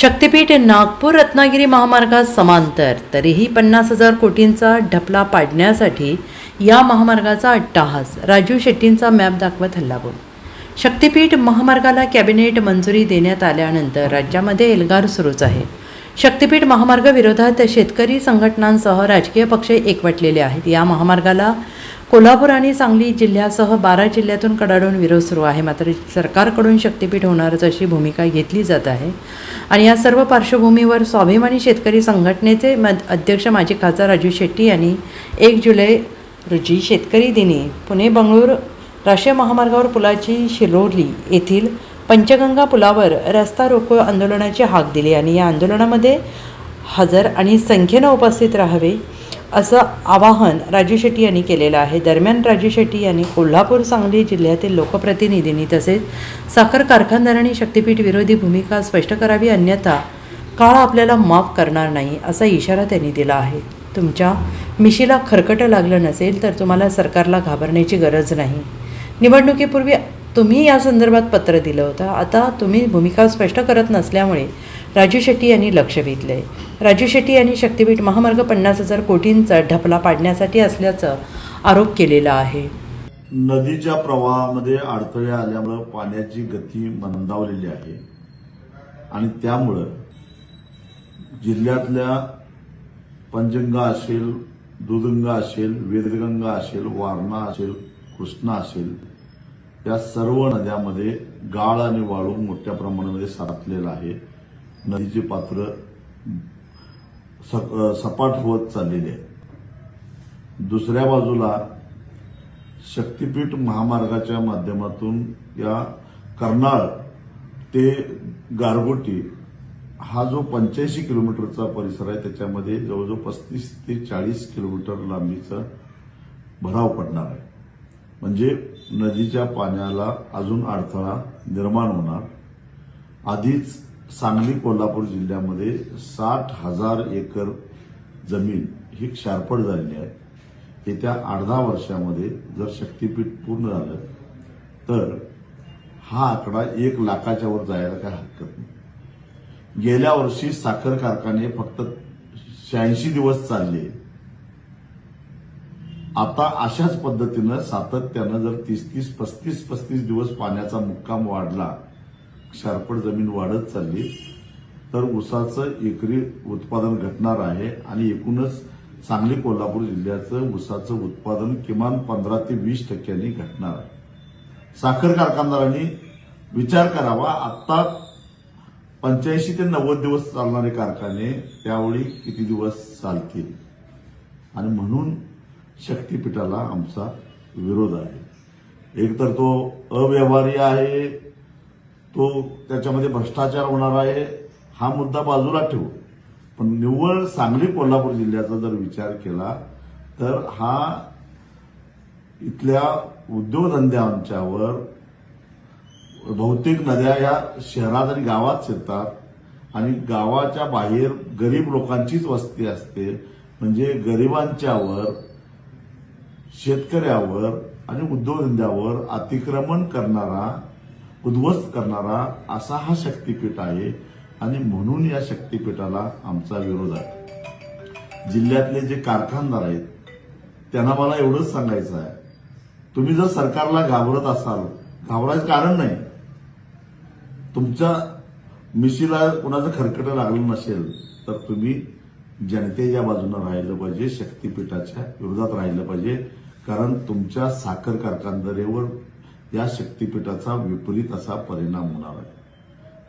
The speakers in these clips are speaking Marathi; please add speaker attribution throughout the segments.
Speaker 1: शक्तिपीठ नागपूर रत्नागिरी महामार्गात समांतर. तरीही पन्नास हजार कोटींचा ढपला पाडण्यासाठी या महामार्गाचा अट्टाहास. राजू शेट्टींचा मॅप दाखवत हल्लाबोल. शक्तिपीठ महामार्गाला कॅबिनेट मंजुरी देण्यात आल्यानंतर राज्यामध्ये एल्गार सुरूच आहे. शक्तिपीठ महामार्ग विरोधात शेतकरी संघटनांसह राजकीय पक्ष एकवटलेले आहेत. या महामार्गाला कोल्हापूर आणि सांगली जिल्ह्यासह बारा जिल्ह्यातून कडाडून विरोध सुरू आहे. मात्र सरकारकडून शक्तीपीठ होणारच अशी भूमिका घेतली जात आहे. आणि या सर्व पार्श्वभूमीवर स्वाभिमानी शेतकरी संघटनेचे अध्यक्ष माजी खासदार राजू शेट्टी यांनी एक जुलै रोजी शेतकरी दिनी पुणे बंगळूर राष्ट्रीय महामार्गावर पुलाची शिरोली येथील पंचगंगा पुलावर रस्ता रोको आंदोलनाची हाक दिली. आणि या आंदोलनामध्ये हजर आणि संख्येनं उपस्थित राहावे असं आवाहन राजू शेट्टी यांनी केलेलं आहे. दरम्यान राजू शेट्टी यांनी कोल्हापूर सांगली जिल्ह्यातील लोकप्रतिनिधींनी तसेच साखर कारखानदारांनी शक्तीपीठ विरोधी भूमिका स्पष्ट करावी अन्यथा काळ आपल्याला माफ करणार नाही असा इशारा त्यांनी दिला आहे. तुमच्या मिशीला खरकटं लागलं नसेल तर तुम्हाला सरकारला घाबरण्याची गरज नाही. निवडणुकीपूर्वी तुम्ही या संदर्भात पत्र दिलं होतं. आता तुम्ही भूमिका स्पष्ट करत नसल्यामुळे राजू शेट्टी यांनी लक्ष वेधलंय. राजू शेट्टी यांनी शक्तीपीठ महामार्ग पन्नास हजार कोटींचा ढपला पाडण्यासाठी असल्याचं आरोप केलेला आहे.
Speaker 2: नदीच्या प्रवाहामध्ये अडथळे आल्यामुळं पाण्याची गती मंदावलेली आहे. आणि त्यामुळं जिल्ह्यातल्या पंचगंगा असेल दुधगंगा असेल वेदगंगा असेल वारणा असेल कृष्णा असेल या सर्व नद्यामध्ये गाळ आणि वाळू मोठ्या प्रमाणामध्ये साठलेला आहे. नदीचे पात्र सपाट होत चाललेले आहे दुसऱ्या बाजूला शक्तीपीठ महामार्गाच्या माध्यमातून या कर्नाळ ते गारगोटी हा जो पंच्याऐंशी किलोमीटरचा परिसर आहे त्याच्यामध्ये जवळजवळ पस्तीस ते चाळीस किलोमीटर लांबीचा भराव पडणार आहे. म्हणजे नदीच्या पाण्याला अजून अडथळा निर्माण होणार. आधीच सांगली कोल्हापूर जिल्ह्यामध्ये साठ हजार एकर जमीन ही क्षारपड झालेली आहे. येत्या आठ दहा वर्षामध्ये जर शक्तीपीठ पूर्ण झालं तर हा आकडा एक लाखाच्या वर जायला काय हरकत नाही. गेल्या वर्षी साखर कारखाने फक्त शहाऐंशी दिवस चालले. आता अशाच पद्धतीनं सातत्यानं जर तीस तीस पस्तीस पस्तीस दिवस पाण्याचा मुक्काम वाढला क्षारपड जमीन वाढत चालली तर ऊसाचं एकरी उत्पादन घटणार आहे आणि एकूणच सांगली कोल्हापूर जिल्ह्याचं ऊसाचं उत्पादन किमान पंधरा ते वीस टक्क्यांनी घटणार आहे. साखर कारखानदारांनी विचार करावा. आत्ता पंच्याऐंशी ते नव्वद दिवस चालणारे कारखाने त्यावेळी किती दिवस चालतील? आणि म्हणून शक्तीपीठाला आमचा विरोध आहे. एकतर तो अव्यवहार्य आहे तो त्याच्यामध्ये भ्रष्टाचार होणार आहे हा मुद्दा बाजूला ठेवू. पण निव्वळ सांगली कोल्हापूर जिल्ह्याचा जर विचार केला तर हा इथल्या उद्योगधंद्यांच्यावर बहुतेक नद्या या शहरात आणि गावात शिरतात आणि गावाच्या बाहेर गरीब लोकांचीच वस्ती असते. म्हणजे गरिबांच्यावर शेतकऱ्यावर आणि उद्योगधंद्यावर अतिक्रमण करणारा उद्ध्वस्त करणारा असा हा शक्तीपीठ आहे आणि म्हणून या शक्तीपीठाला आमचा विरोध आहे. जिल्ह्यातले जे कारखानदार आहेत त्यांना मला एवढंच सांगायचं आहे. तुम्ही जर सरकारला घाबरत असाल घाबरायचं कारण नाही. तुमच्या मिशीला कुणाचं खरकटं लागलं नसेल तर तुम्ही जनतेच्या बाजूनं राहिलं पाहिजे शक्तीपीठाच्या विरोधात राहिलं पाहिजे. कारण तुमच्या साखर कारखानदारीवर या शक्तीपीठाचा विपरीत असा परिणाम होणार आहे.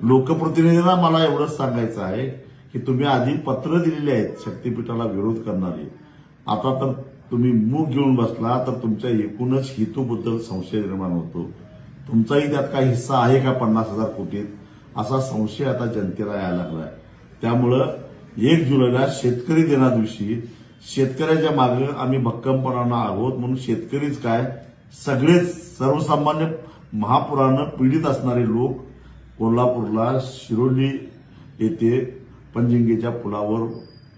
Speaker 2: लोकप्रतिनिधींना मला एवढंच सांगायचं आहे की तुम्ही आधी पत्र दिलेली आहेत शक्तीपीठाला विरोध करणारे. आता तर तुम्ही मूग घेऊन बसला तर तुमच्या एकूणच हेतूबद्दल संशय निर्माण होतो. तुमचाही त्यात काही हिस्सा आहे का पन्नास हजार कोटीत? असा संशय आता जनतेला यायला लागलाय. त्यामुळं एक जुलैला शेतकरी दिनादिवशी शेतकऱ्याच्या मागे आम्ही भक्कमपणानं आहोत म्हणून शेतकरीच काय सगळेच सर्वसामान्य महापुरानं पीडित असणारे लोक कोल्हापूरला शिरोली येथे पंजिंगेच्या पुलावर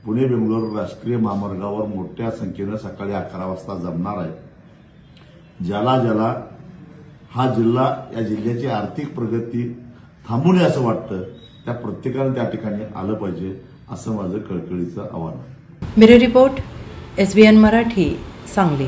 Speaker 2: पुणे बेंगलोर राष्ट्रीय महामार्गावर मोठ्या संख्येनं सकाळी अकरा वाजता जमणार आहे ज्याला ज्याला हा जिल्हा या जिल्ह्याची आर्थिक प्रगती थांबू नये असं वाटतं त्या प्रत्येकानं त्या ठिकाणी आलं पाहिजे असं माझं कळकळीचं आव्हान आहे.
Speaker 1: Bureau report S N Marathi Sangli.